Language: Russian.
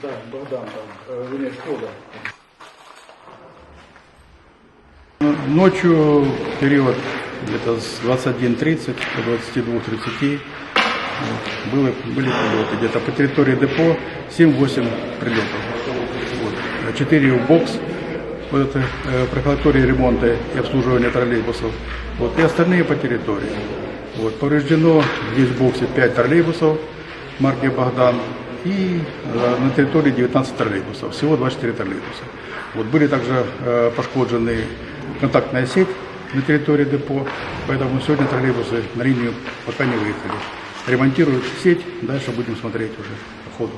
Да, Богдан там, э, вернее, школа. Ночью период где-то с 21.30 до 22.30 было, были прилеты где-то по территории депо 7-8 прилетов. Вот. 4 в бокс, вот это э, прокуратуре ремонта и обслуживания троллейбусов. Вот, и остальные по территории. Вот, повреждено здесь в боксе 5 троллейбусов марки Богдан и э, на территории 19 троллейбусов. Всего 24 троллейбуса. Вот, были также э, пошкоджены контактная сеть на территории депо, поэтому сегодня троллейбусы на линию пока не выехали. Ремонтируют сеть, дальше будем смотреть уже по ходу.